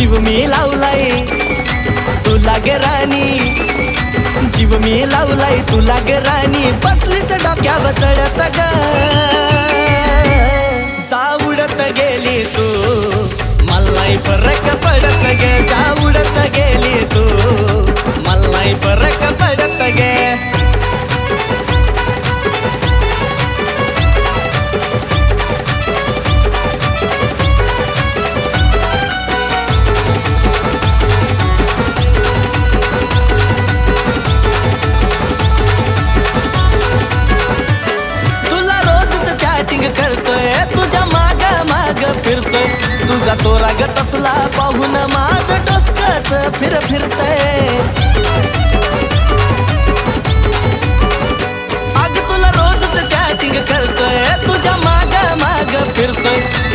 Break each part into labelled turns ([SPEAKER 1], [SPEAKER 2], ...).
[SPEAKER 1] जीव मी लावलाय तुला गे राणी. जीव मी लावलाय तुला गे राणी. बसलीस डोक्यावर चढत ग.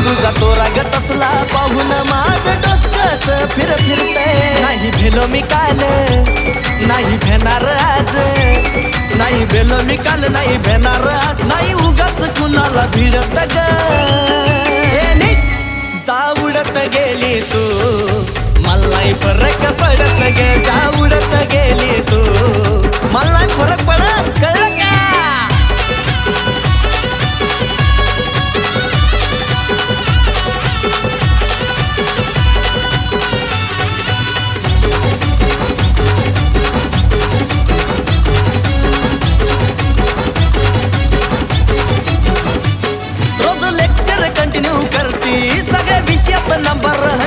[SPEAKER 1] तुझा तो राग तसला पाहून माझ डोसकच फिर फिरतय. नाही भेलो मी काल नाही भेणार आज. नाही भेलो मी काल नाही भेणार आज. नाही उगाच कुणाला भिडत ग.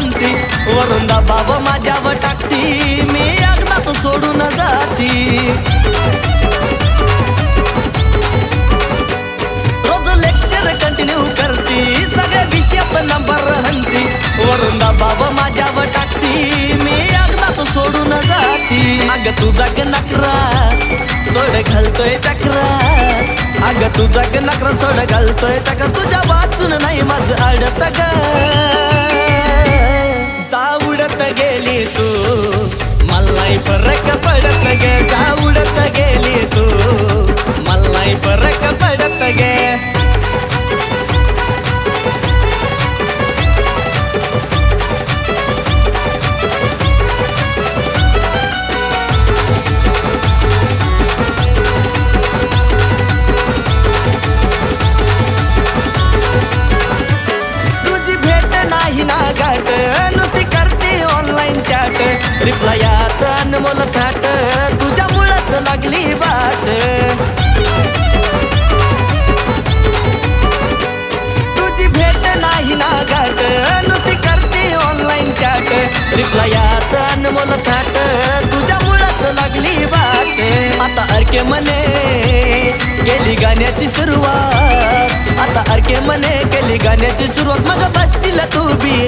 [SPEAKER 1] म्हणती हंती वरून बाबा माझ्यावर टाकती मी अग्नात सोडून जाती. रोज लेक्चर कंटिन्यू करती सगळ्या विषयात नंबर हंती. वरून बाबा माझ्यावर टाकती मी एकदाच सोडून जाती. अग तुझा ग नकरा सोड घालतोय चक्रा. अग तुझा ग नकरा सोड घालतोय चक्र तुझ्या वाचून नाही माझ अडत ग. जाऊडत गेली तू मलाही फरक अनमोल थाट तुझ्या मुळच लागली वाट. तुझी भेट नाही ना गाठ नुसती करते ऑनलाईन चॅट रिप्लायात अनमोल थाट तुझ्या मुळच लागली वाट. आता अर्के मने केली गाण्याची सुरुवात. आता अर्के मने केली गाण्याची सुरुवात. मग बसशील तू बी